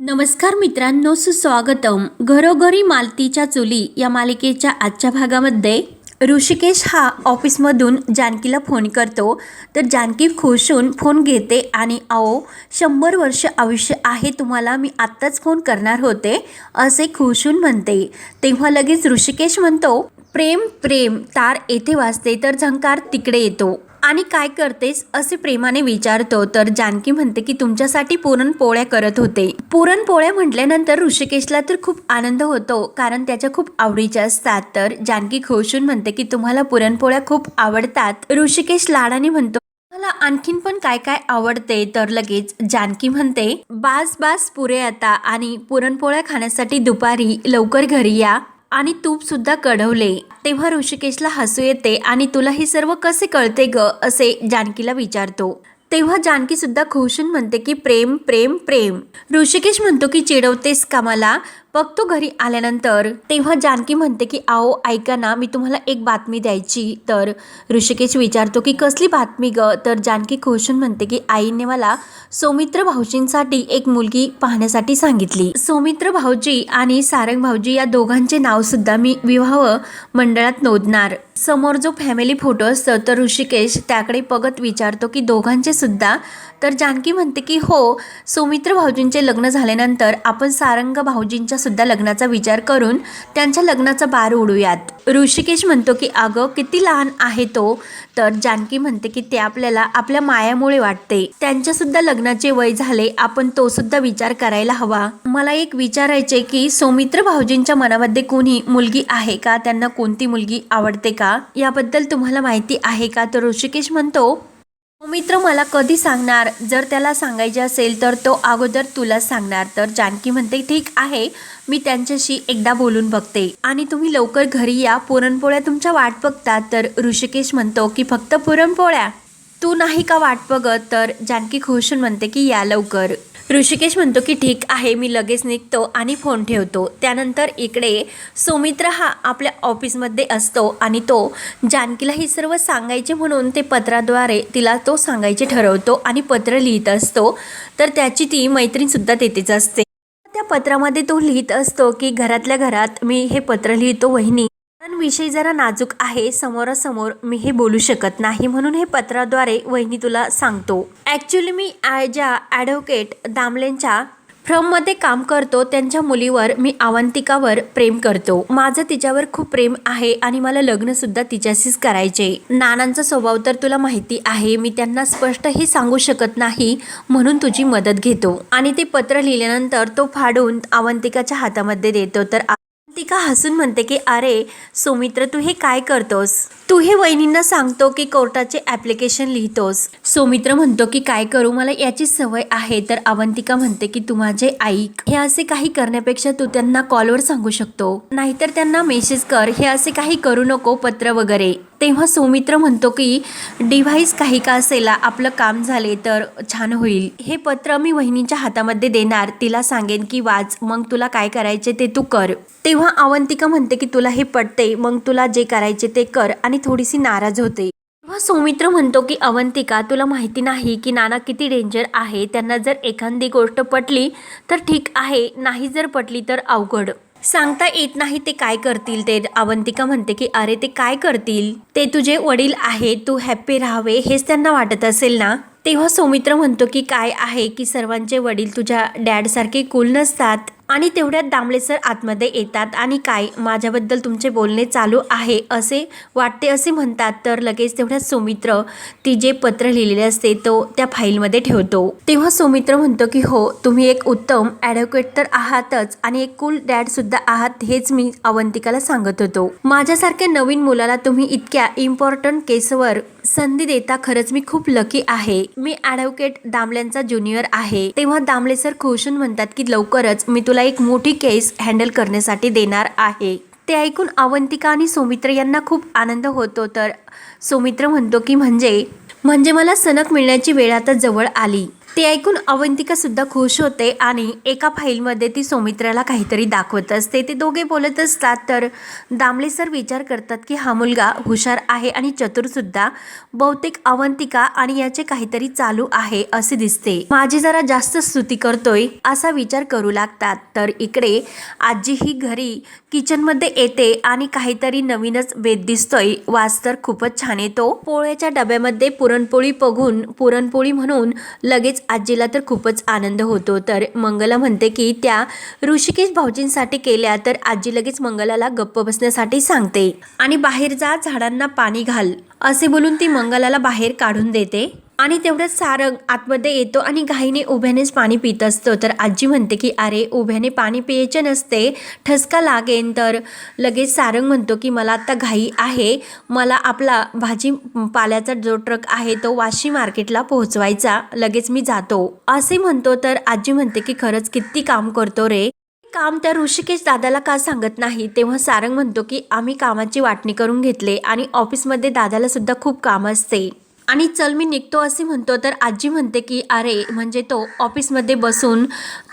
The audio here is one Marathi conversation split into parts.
नमस्कार मित्रांनो सुस्वागतम. घरोघरी मालतीच्या चुली या मालिकेच्या आजच्या भागामध्ये ऋषिकेश हा ऑफिसमधून जानकीला फोन करतो. तर जानकी खुश होऊन फोन घेते आणि अहो शंभर वर्ष आयुष्य आहे तुम्हाला मी आत्ताच फोन करणार होते असे खुश होऊन म्हणते. तेव्हा लगेच ऋषिकेश म्हणतो प्रेम प्रेम तार येथे वाजते तर झंकार तिकडे येतो. आणि काय करतेस असे प्रेमाने विचारतो. तर जानकी म्हणते की तुमच्यासाठी पुरणपोळ्या करत होते. पुरणपोळ्या म्हटल्यानंतर ऋषिकेशला तर खूप आनंद होतो कारण त्याच्या खूप आवडीच्या असतात. तर जानकी खुशून म्हणते की तुम्हाला पुरणपोळ्या खूप आवडतात. ऋषिकेश लाडाने म्हणतो मला आणखीन पण काय काय आवडते? तर लगेच जानकी म्हणते बास बास पुरे आता आणि पुरणपोळ्या खाण्यासाठी दुपारी लवकर घरी या. आणि तूपसुद्धा कढवले तेव्हा ऋषिकेशला हसू येते आणि तुला हे सर्व कसे कळते ग? असे जानकीला विचारतो. तेव्हा जानकी सुद्धा खुशून म्हणते की प्रेम प्रेम प्रेम. ऋषिकेश म्हणतो की चिडवतेस का मला? बघतो घरी आल्यानंतर तेव्हा जानकी म्हणते की आओ ऐका ना मी तुम्हाला एक बातमी द्यायची. तर ऋषिकेश विचारतो की कसली बातमी ग? तर जानकी खुशून म्हणते की आईने मला सौमित्र भाऊजींसाठी एक मुलगी पाहण्यासाठी सांगितली. सौमित्र भाऊजी आणि सारंग भाऊजी या दोघांचे नाव सुद्धा मी विवाह मंडळात नोंदणार. समोर जो फॅमिली फोटो असतो तर ऋषिकेश त्याकडे बघत विचारतो की दोघांचे सुद्धा तर जानकी म्हणते की हो सौमित्र भाऊजींचे लग्न झाल्यानंतर आपण सारंग भाऊजींच्या सुद्धा लग्नाचा विचार करून त्यांच्या लग्नाचा बार उडूयात. ऋषिकेश म्हणतो की अगं किती लहान आहे तो. तर जानकी म्हणते की ते आपल्याला आपल्या मायामुळे वाटते. त्यांच्या सुद्धा लग्नाचे वय झाले आपण तो सुद्धा विचार करायला हवा. मला एक विचारायचे की सौमित्र भाऊजींच्या मनामध्ये कोणी मुलगी आहे का? त्यांना कोणती मुलगी आवडते का? याबद्दल तुम्हाला माहिती आहे का? तर ऋषिकेश म्हणतो मित्र मला कधी सांगणार? जर त्याला सांगायचे असेल तर तो अगोदर तुला सांगणार. तर जानकी म्हणते ठीक आहे मी त्यांच्याशी एकदा बोलून बघते. आणि तुम्ही लवकर घरी या. पुरणपोळ्या तुमच्या वाट बघतात. तर ऋषिकेश म्हणतो की फक्त पुरणपोळ्या. तू नाही का वाट बघत? तर जानकी खुशून म्हणते की या लवकर. ऋषिकेश म्हणतो की ठीक आहे मी लगेच निघतो आणि फोन ठेवतो. त्यानंतर इकडे सौमित्र हा आपल्या ऑफिसमध्ये असतो आणि तो जानकीला हे सर्व सांगायचे म्हणून ते पत्राद्वारे तिला तो सांगायचे ठरवतो आणि पत्र लिहित असतो. तर त्याची ती मैत्रीणसुद्धा तेथेच असते. त्या पत्रामध्ये तो लिहित असतो की घरातल्या घरात मी हे पत्र लिहितो वहिनी विषय जरा नाजूक आहे समोरासमोर मी हे बोलू शकत नाही म्हणून हे पत्राद्वारे वहिनी तुला सांगतो. ॲक्च्युली मी आ- ज्या ॲडव्होकेट दामलेंच्या फ्रममध्ये काम करतो त्यांच्या मुलीवर मी अवंतिकावर प्रेम करतो. माझं तिच्यावर खूप प्रेम आहे आणि मला लग्नसुद्धा तिच्याशीच करायचे. नानांचा स्वभाव तर तुला माहिती आहे मी त्यांना स्पष्ट हे सांगू शकत नाही म्हणून तुझी मदत घेतो. आणि ते पत्र लिहिल्यानंतर तो फाडून अवंतिकाच्या हातामध्ये देतो तर अवंतिका हसून म्हणते की अरे सौमित्र तू हे काय करतोस? तू हे वहिनींना सांगतो की कोर्टाचे ॲप्लिकेशन लिहितोस. सौमित्र म्हणतो की काय करू? मला याची सवय आहे. तर अवंतिका म्हणते की तू माझे ऐक. हे असे काही करण्यापेक्षा तू त्यांना कॉलवर सांगू शकतो. नाहीतर त्यांना मेसेज कर. हे असे काही करू नको पत्र वगैरे. तेव्हा सौमित्र म्हणतो की डिव्हाइस काही का असेला आपलं काम झाले तर छान होईल. हे पत्र मी वहिनीच्या हातामध्ये देणार तिला सांगेन की वाच मग तुला काय करायचे ते तू कर. तेव्हा अवंतिका म्हणते की तुला हे पटते मग तुला जे करायचे ते कर आणि थोडीशी नाराज होते. तेव्हा सौमित्र म्हणतो की अवंतिका तुला माहिती नाही की नाना किती डेंजर आहे त्यांना जर एखादी गोष्ट पटली तर ठीक आहे नाही जर पटली तर अवघड. सांगता येत नाही ते काय करतील? ते अवंतिका म्हणते की अरे ते काय करतील? ते तुझे वडील आहे तू हॅप्पी राहावे हेच त्यांना वाटत असेल ना? तेव्हा सौमित्र म्हणतो की काय आहे की सर्वांचे वडील तुझ्या डॅडसारखे कूल नसतात? आणि तेवढ्यात दामले सर आतमध्ये येतात आणि काय माझ्याबद्दल तुमचे बोलणे चालू आहे असे वाटते असे म्हणतात. तर लगेच तेवढ्यात सौमित्र ती जे पत्र लिहिलेले असते तो त्या फाईलमध्ये ठेवतो. तेव्हा सौमित्र म्हणतो की हो तुम्ही एक उत्तम ॲडव्होकेट तर आहातच आणि एक कूल डॅडसुद्धा आहात हेच मी अवंतिकाला सांगत होतो. माझ्यासारख्या नवीन मुलाला तुम्ही इतक्या इम्पॉर्टंट केसवर संधी देता खरंच मी खूप लकी आहे. मी ॲडव्होकेट दामल्यांचा ज्युनियर आहे. तेव्हा दामले सर खुशून म्हणतात की लवकरच मी तुला एक मोठी केस हँडल करण्यासाठी देणार आहे. ते ऐकून अवंतिका आणि सौमित्र यांना खूप आनंद होतो. तर सौमित्र म्हणतो की म्हणजे म्हणजे मला सनक मिळण्याची वेळ आता जवळ आली. ते ऐकून अवंतिका सुद्धा खुश होते आणि एका फाईलमध्ये ती सौमित्राला काहीतरी दाखवत असते. ते दोघे बोलत असतात तर दामले सर विचार करतात की हा मुलगा हुशार आहे आणि चतुरसुद्धा बहुतेक अवंतिका आणि याचे काहीतरी चालू आहे असे दिसते. माझी जरा जास्त स्तुती करतोय असा विचार करू लागतात. तर इकडे आजी ही घरी किचनमध्ये येते आणि काहीतरी नवीनच वेद दिसतोय. वास तर खूपच छान येतो. पोळ्याच्या डब्यामध्ये पुरणपोळी बघून पुरणपोळी म्हणून लगेच आजीला तर खूपच आनंद होतो. तर मंगला म्हणते की त्या ऋषिकेश भाऊजींसाठी केल्या तर आजी लगेच मंगलाला गप्प बसण्यासाठी सांगते. आणि बाहेर जा झाडांना पाणी घाल असे बोलून ती मंगलाला बाहेर काढून देते. आणि तेवढंच सारंग आतमध्ये येतो आणि घाईने उभ्यानेच पाणी पित असतो. तर आजी म्हणते की अरे उभ्याने पाणी प्यायचे नसते. ठसका लागेन. तर लगेच सारंग म्हणतो की मला आत्ता घाई आहे. मला आपला भाजी पाल्याचा जो ट्रक आहे तो वाशी मार्केटला पोहोचवायचा. लगेच मी जातो. असे म्हणतो. तर आजी म्हणते की खरंच किती काम करतो रे. काम त्या ऋषिकेश दादाला का सांगत नाही? तेव्हा सारंग म्हणतो की आम्ही कामाची वाटणी करून घेतले आणि ऑफिसमध्ये दादाला सुद्धा खूप काम असते. आणि चल मी निघतो असे म्हणतो तर आजी म्हणते की अरे म्हणजे तो ऑफिसमध्ये बसून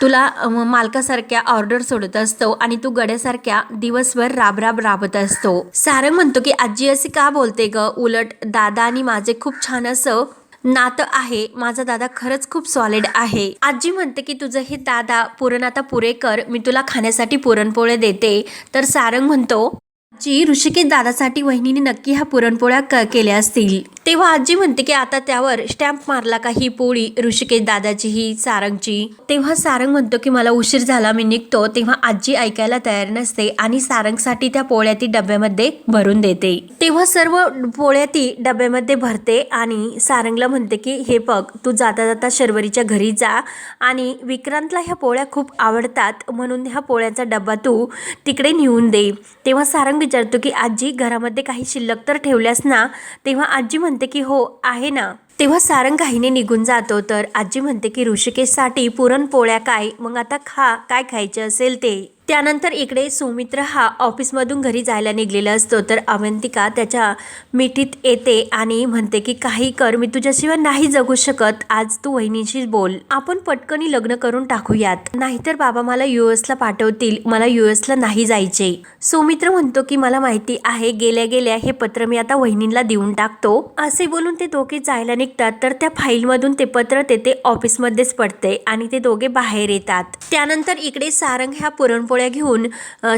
तुला मालकासारख्या ऑर्डर सोडत असतो आणि तू गड्यासारख्या दिवसभर राबराब राबत असतो. सारंग म्हणतो की आजी असे का बोलते ग? उलट दादा आणि माझे खूप छान असं नातं आहे. माझा दादा खरंच खूप सॉलिड आहे. आजी म्हणते की तुझं हे दादा पुरण आता पुरे कर. मी तुला खाण्यासाठी पुरणपोळे देते. तर सारंग म्हणतो जी ऋषिकेश दादासाठी वहिनीने नक्की ह्या पुरणपोळ्या क केल्या असतील. तेव्हा आजी म्हणते की आता त्यावर स्टॅम्प मारला का ही पोळी ऋषिकेश दादाची ही सारंगची. तेव्हा सारंग म्हणतो की मला उशीर झाला मी निघतो. तेव्हा आजी ऐकायला तयार नसते आणि सारंगसाठी त्या पोळ्या ती डब्यामध्ये भरून देते. तेव्हा सर्व पोळ्या ती डब्यामध्ये भरते आणि सारंगला म्हणते की हे बघ तू जाता जाता शर्वरीच्या घरी जा आणि विक्रांतला ह्या पोळ्या खूप आवडतात म्हणून ह्या पोळ्याचा डब्बा तू तिकडे नेऊन दे. तेव्हा सारंग विचारतो की आजी घरामध्ये काही शिल्लक तर ठेवल्यास ना? तेव्हा आजी म्हणते म्हणते की हो आहे ना. तेव्हा सारंग घाईने निघून जातो तर आजी म्हणते की ऋषिकेशसाठी पुरणपोळ्या काय? मग आता खा काय खायचे असेल ते? त्यानंतर इकडे सुमित्र हा ऑफिसमधून घरी जायला निघलेला असतो. तर अवंतिका त्याच्या मिठीत येते आणि म्हणते की काही कर मी तुझ्याशिवाय नाही जगू शकत. आज तू वहिनीशी बोल. आपण पटकनी लग्न करून टाकूयात. नाहीतर बाबा मला युएसला पाठवतील. मला युएसला नाही जायचे. सुमित्र म्हणतो की मला माहिती आहे गेल्या गेल्या हे पत्र मी आता वहिनींना देऊन टाकतो. असे बोलून ते दोघे जायला निघतात. तर त्या फाईलमधून ते पत्र तेथे ऑफिसमध्येच पडते आणि ते दोघे बाहेर येतात. त्यानंतर इकडे सारंग ह्या पोळ्या घेऊन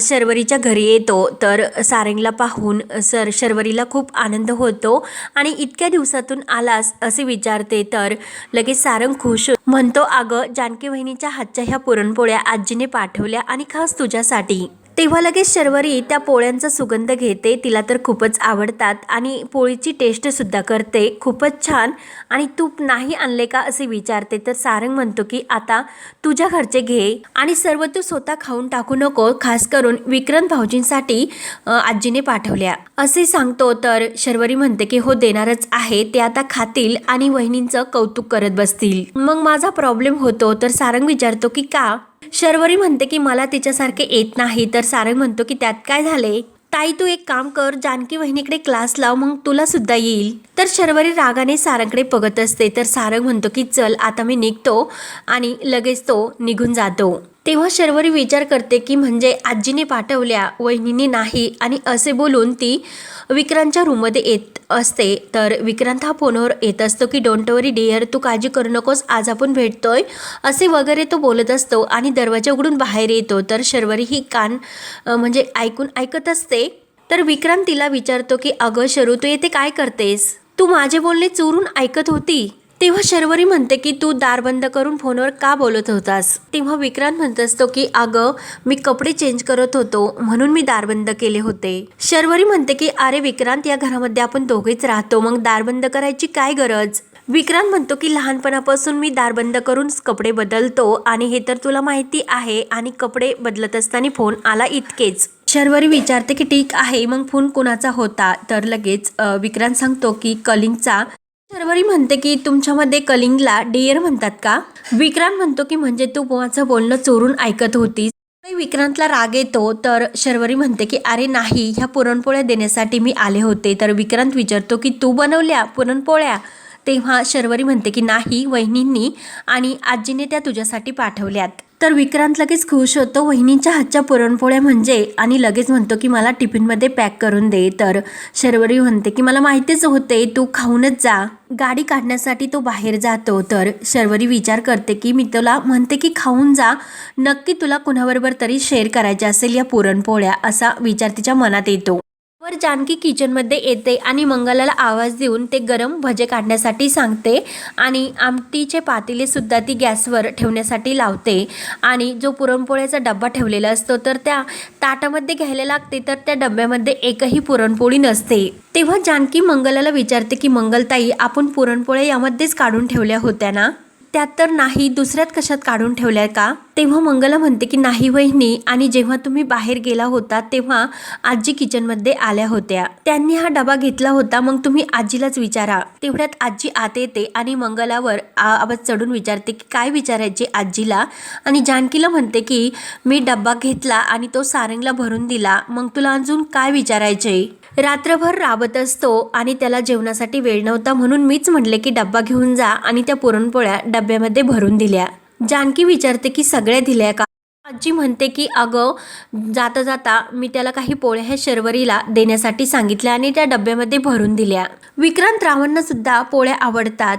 शर्वरीच्या घरी येतो. तर सारंगला पाहून सर शर्वरीला खूप आनंद होतो आणि इतक्या दिवसातून आलास असे विचारते. तर लगेच सारंग खुश म्हणतो अगं जानकी वहिनीच्या हातच्या ह्या पुरणपोळ्या आजीने पाठवल्या आणि खास तुझ्यासाठी. तेव्हा लगेच शर्वरी त्या पोळ्यांचा सुगंध घेते तिला तर खूपच आवडतात आणि पोळीची टेस्टसुद्धा करते. खूपच छान. आणि तूप नाही आणले का असे विचारते. तर सारंग म्हणतो की आता तुझ्या घरचे घे आणि सर्व तू स्वतः खाऊन टाकू नको. खास करून विक्रम भाऊजींसाठी आजीने पाठवल्या. असे सांगतो. तर शर्वरी म्हणते की हो देणारच आहे. ते आता खातील आणि वहिनींचं कौतुक करत बसतील. मग माझा प्रॉब्लेम होतो. तर सारंग विचारतो की का शर्वरी म्हणते की मला तिच्यासारखे येत नाही. तर सारंग म्हणतो की त्यात काय झाले? ताई तू एक काम कर जानकी वहिनीकडे क्लास लाव मग तुला सुद्धा येईल. तर शर्वरी रागाने सारंगकडे बघत असते. तर सारंग म्हणतो की चल आता मी निघतो आणि लगेच तो निघून जातो. तेव्हा शर्वरी विचार करते की म्हणजे आजीने पाठवल्या वहिनीने नाही आणि असे बोलून ती विक्रांतच्या रूममध्ये येत असते. तर विक्रांत हा फोनवर येत असतो की डोंट वरी डिअर तू काळजी करू नकोस आज आपण भेटतोय असे वगैरे तो बोलत असतो आणि दरवाजा उघडून बाहेर येतो. तर शर्वरी ही कान म्हणजे ऐकून ऐकत असते. तर विक्रांत तिला विचारतो की अगं शरू तू येथे काय करतेस? तू माझे बोलणे चोरून ऐकत होती. तेव्हा शर्वरी म्हणते की तू दार बंद करून फोनवर का बोलत होतास? तेव्हा विक्रांत म्हणत असतो की अगं मी कपडे चेंज करत होतो म्हणून मी दार बंद केले होते. शर्वरी म्हणते की अरे विक्रांत या घरामध्ये आपण दोघेच राहतो मग दार बंद करायची काय गरज? विक्रांत म्हणतो की लहानपणापासून मी दार बंद करून कपडे बदलतो आणि हे तर तुला माहिती आहे आणि कपडे बदलत असताना फोन आला इतकेच. शर्वरी विचारते की ठीक आहे मग फोन कुणाचा होता? तर लगेच विक्रांत सांगतो की कलिंगचा शर्वरी म्हणते की तुमच्यामध्ये कलिंगला डेअर म्हणतात का? विक्रांत म्हणतो की म्हणजे तू माझं बोलणं चोरून ऐकत होतीस. विक्रांतला राग येतो तर शर्वरी म्हणते की अरे नाही ह्या पुरणपोळ्या देण्यासाठी मी आले होते. तर विक्रांत विचारतो की तू बनवल्या पुरणपोळ्या? तेव्हा शर्वरी म्हणते की नाही वहिनींनी आणि आजीने त्या तुझ्यासाठी पाठवल्यात. तर विक्रांत लगेच खुश होतो. वहिनींच्या हातच्या पुरणपोळ्या म्हणजे आणि लगेच म्हणतो की मला टिफिनमध्ये पॅक करून दे. तर शर्वरी म्हणते की मला माहितीच होते तू खाऊनच जा. गाडी काढण्यासाठी तो बाहेर जातो. तर शर्वरी विचार करते की मी तुला म्हणते की खाऊन जा. नक्की तुला कुणाबरोबर तरी शेअर करायचे असेल या पुरणपोळ्या असा विचार तिच्या मनात येतो. वर जानकी किचनमध्ये येते आणि मंगलाला आवाज देऊन ते गरम भजे काढण्यासाठी सांगते आणि आमटीचे पातेलेसुद्धा ती गॅसवर ठेवण्यासाठी लावते. आणि जो पुरणपोळ्याचा डब्बा ठेवलेला असतो तर त्या ताटामध्ये घ्यायला लागते तर त्या डब्यामध्ये एकही पुरणपोळी नसते. तेव्हा जानकी मंगलाला विचारते की मंगलताई आपण पुरणपोळ्या यामध्येच काढून ठेवल्या होत्या ना? त्यात तर नाही दुसऱ्यात कशात काढून ठेवल्या का? तेव्हा मंगला म्हणते की नाही वहिनी आणि जेव्हा तुम्ही बाहेर गेला होता तेव्हा आजी किचनमध्ये आल्या होत्या. त्यांनी हा डबा घेतला होता मग तुम्ही आजीलाच विचारा. तेवढ्यात आजी आत येते आणि मंगलावर आवाज चढून विचारते की काय विचारायचे आजीला? आणि जानकीला म्हणते की मी डब्बा घेतला आणि तो सारंगला भरून दिला. मग तुला अजून काय विचारायचे रात्रभर राबत असतो आणि त्याला जेवणासाठी वेळ नव्हता म्हणून मीच म्हटले की डब्बा घेऊन जा आणि त्या पुरणपोळ्या डब्यामध्ये भरून दिल्या. जानकी विचारते की सगळ्या दिल्या का? आजी म्हणते की अगं जाता जाता मी त्याला काही पोळ्या ह्या शर्वरीला देण्यासाठी सांगितल्या आणि त्या डब्यामध्ये भरून दिल्या. विक्रांत रावांना सुद्धा पोळ्या आवडतात.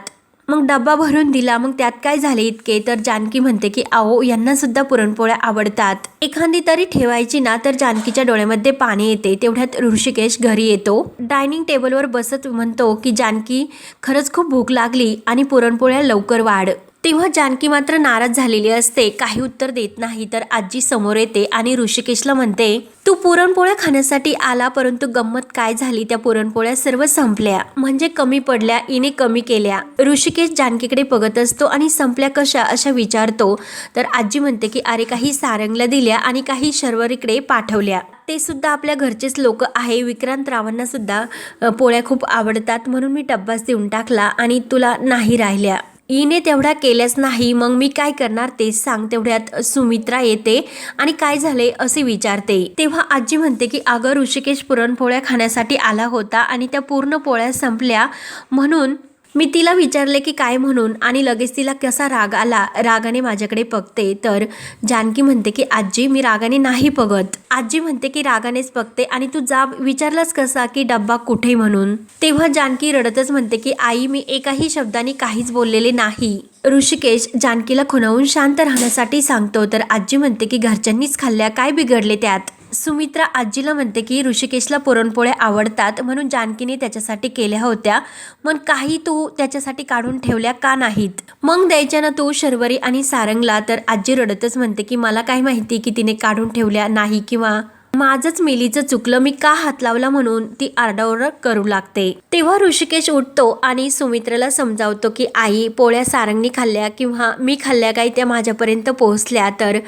मग डब्बा भरून दिला मग त्यात काय झाले इतके? तर जानकी म्हणते की आओ यांना सुद्धा पुरणपोळ्या आवडतात. एखादी तरी ठेवायची ना तर जानकीच्या डोळ्यामध्ये पाणी येते. तेवढ्यात ऋषिकेश घरी येतो. डायनिंग टेबलवर बसत म्हणतो की जानकी खरंच खूप भूक लागली आणि पुरणपोळ्या लवकर वाढ. तेव्हा जानकी मात्र नाराज झालेली असते. काही उत्तर देत नाही तर आजी समोर येते आणि ऋषिकेशला म्हणते तू पुरणपोळ्या खाण्यासाठी आला परंतु गंमत काय झाली? त्या पुरणपोळ्या सर्व संपल्या. म्हणजे कमी पडल्या इने कमी केल्या. ऋषिकेश जानकीकडे बघत असतो आणि संपल्या कशा? अशा विचारतो. तर आजी म्हणते की अरे काही सारंगला दिल्या आणि काही शर्वरीकडे पाठवल्या. ते सुद्धा आपल्या घरचेच लोक आहे. विक्रांत रावांना सुद्धा पोळ्या खूप आवडतात. म्हणून मी डब्बाच देऊन टाकला आणि तुला नाही राहिल्या. ईने तेवढ्या केल्याच नाही. मग मी काय करणार ते सांग. तेवढ्यात सुमित्रा येते आणि काय झाले असे विचारते. तेव्हा आजी म्हणते की अगं ऋषिकेश पुरणपोळ्या खाण्यासाठी आला होता आणि त्या पूर्ण पोळ्या संपल्या म्हणून मी तिला विचारले की काय म्हणून आणि लगेच तिला कसा राग आला रागाने माझ्याकडे बघते. तर जानकी म्हणते की आजी मी रागाने नाही बघत. आजी म्हणते की रागानेच बघते. आणि तू जा विचारलास कसा की डब्बा कुठे म्हणून? तेव्हा जानकी रडतच म्हणते की आई मी एकाही शब्दाने काहीच बोललेले नाही. ऋषिकेश जानकीला खुणावून शांत राहण्यासाठी सांगतो. तर आजी म्हणते की घरच्यांनीच खाल्ल्या काय बिघडले त्यात? सुमित्रा आजीला म्हणते की ऋषिकेशला पुरणपोळ्या आवडतात म्हणून जानकीने त्याच्यासाठी केल्या होत्या. मग काही तू त्याच्यासाठी काढून ठेवल्या का नाहीत? मग द्यायच्या ना तू शर्वरी आणि सारंगला. तर आजी रडतच म्हणते की मला काय माहिती की तिने काढून ठेवल्या नाही किंवा माझंच मिलीचं चुकलं मी का हात लावला म्हणून ती आरडाओरड करू लागते. तेव्हा ऋषिकेश उठतो आणि सुमित्राला समजावतो की आई पोळ्या सारंगनी खाल्ल्या किंवा मी खाल्ल्या काही त्या माझ्यापर्यंत पोहोचल्या तर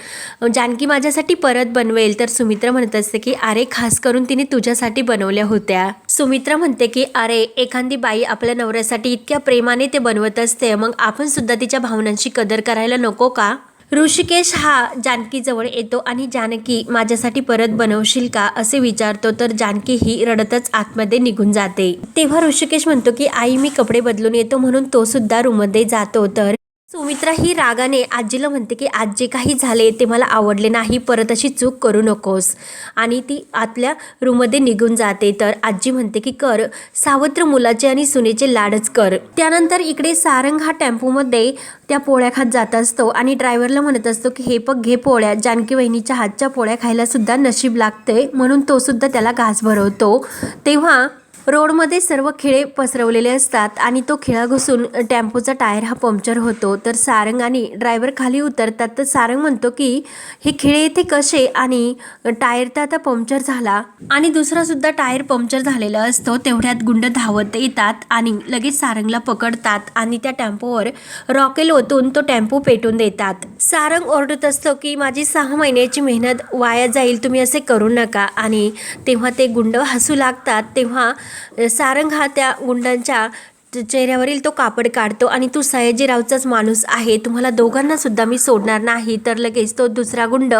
जानकी माझ्यासाठी परत बनवेल. तर सुमित्रा म्हणत असते की अरे खास करून तिने तुझ्यासाठी बनवल्या होत्या. सुमित्रा म्हणते की अरे एखादी बाई आपल्या नवऱ्यासाठी इतक्या प्रेमाने ते बनवत असते मग आपण सुद्धा तिच्या भावनांची कदर करायला नको का? ऋषिकेश हा जानकीजवळ येतो आणि जानकी माझ्यासाठी परत बनवशील का असे विचारतो तर जानकी ही रडतच आतमध्ये निघून जाते. तेव्हा ऋषिकेश म्हणतो की आई मी कपडे बदलून येतो म्हणून तो सुद्धा रूममध्ये जातो. तर सुमित्रा ही रागाने आजीला म्हणते की आज जे काही झाले ते मला आवडले नाही परत अशी चूक करू नकोस. आणि ती आतल्या रूममध्ये निघून जाते. तर आजी म्हणते की कर सावत्र मुलाचे आणि सुनेचे लाडच कर. त्यानंतर इकडे सारंग हा टेम्पोमध्ये त्या पोळ्या खात जात असतो आणि ड्रायव्हरला म्हणत असतो की हे पग घे पोळ्या जानकी वहिनीच्या हातच्या पोळ्या खायला सुद्धा नशीब लागते म्हणून तो सुद्धा त्याला घास भरवतो. तेव्हा रोडमध्ये सर्व खिळे पसरवलेले असतात आणि तो खिळा घुसून टेम्पोचा टायर हा पंक्चर होतो. तर सारंग आणि ड्रायव्हर खाली उतरतात. तर सारंग म्हणतो की हे खिळे इथे कसे? आणि टायर तर आता पंक्चर झाला. आणि दुसरासुद्धा टायर पंक्चर झालेला असतो. तेवढ्यात गुंड धावत येतात आणि लगेच सारंगला पकडतात आणि त्या टेम्पोवर रॉकेल ओतून तो टेम्पो पेटून देतात. सारंग ओरडत असतो की माझी सहा महिन्याची मेहनत वाया जाईल. तुम्ही असे करू नका. आणि तेव्हा ते गुंड हसू लागतात. तेव्हा सारंग हा त्या गुंडांच्या चेहऱ्यावरील तो कापड काढतो आणि तू सयाजीरावचाच माणूस आहे. तुम्हाला दोघांना सुद्धा मी सोडणार नाही. तर लगेच तो दुसरा गुंड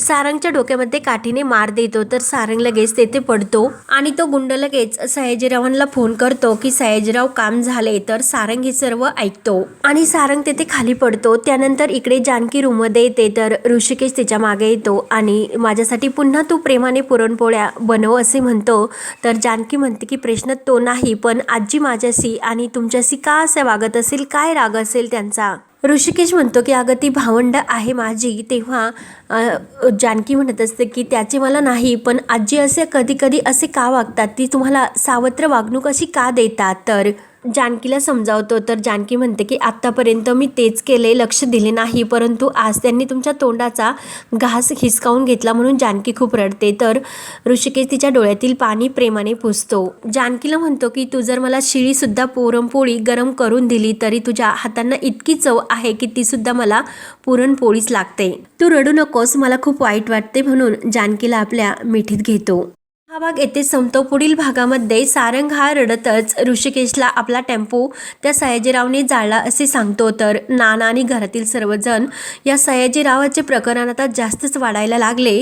सारंगच्या डोक्यामध्ये काठीने मार देतो. तर सारंग लगेच तेथे पडतो आणि तो गुंड लगेच सयाजीरावांना फोन करतो की सयाजीराव काम झाले. तर सारंग हे सर्व ऐकतो आणि सारंग तेथे खाली पडतो. त्यानंतर इकडे जानकी रूममध्ये येते. तर ऋषिकेश तिच्यामागे येतो आणि माझ्यासाठी पुन्हा तू प्रेमाने पुरणपोळ्या बनव असे म्हणतो. तर जानकी म्हणते की प्रश्न तो नाही पण आजी माझ्याशी आणि तुमच्याशी का असे वागत असेल काय राग असेल त्यांचा? ऋषिकेश म्हणतो की अगं ती भावंड आहे माझी. तेव्हा जानकी म्हणत असते की त्याचे मला नाही पण आजी असे कधी कधी असे का वागतात? ती तुम्हाला सावत्र वागणूक अशी का देतात? तर जानकीला समजावतो तर जानकी म्हणते की आत्तापर्यंत मी तेच केले लक्ष दिले नाही परंतु आज त्यांनी तुमच्या तोंडाचा घास हिसकावून घेतला म्हणून जानकी खूप रडते. तर ऋषिकेश तिच्या डोळ्यातील पाणी प्रेमाने पुसतो. जानकीला म्हणतो की तू जर मला शिळीसुद्धा पुरणपोळी गरम करून दिली तरी तुझ्या हातांना इतकी चव आहे की तीसुद्धा मला पुरणपोळीच लागते. तू रडू नकोस मला खूप वाईट वाटते म्हणून जानकीला आपल्या मिठीत घेतो. हा भाग येथे संपतो. पुढील भागामध्ये सारंग हा रडतच ऋषिकेशला आपला टेम्पो त्या सयाजीरावने जाळला असे सांगतो. तर नाना आणि घरातील सर्वजण या सयाजीरावाचे प्रकरण आता जास्तच वाढायला लागले.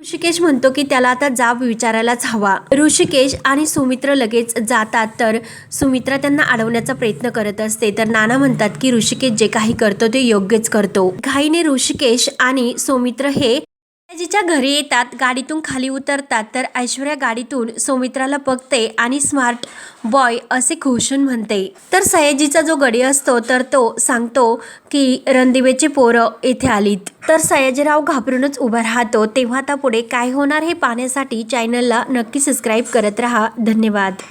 ऋषिकेश म्हणतो की त्याला आता जाब विचारायलाच हवा. ऋषिकेश आणि सुमित्र लगेच जातात. तर सुमित्रा त्यांना अडवण्याचा प्रयत्न करत असते. तर नाना म्हणतात की ऋषिकेश जे काही करतो ते योग्यच करतो. घाईने ऋषिकेश आणि सुमित्र हे सयाजीच्या घरी येतात गाडीतून खाली उतरतात तर ऐश्वर्या गाडीतून सौमित्राला बघते आणि स्मार्ट बॉय असे खुशून म्हणते. तर सयाजीचा जो गडी असतो तर तो सांगतो की रणदिवेची पोरं येथे आलीत. तर सयाजीराव घाबरूनच उभा राहतो. तेव्हा आता पुढे काय होणार हे पाहण्यासाठी चॅनलला नक्की सबस्क्राईब करत राहा. धन्यवाद.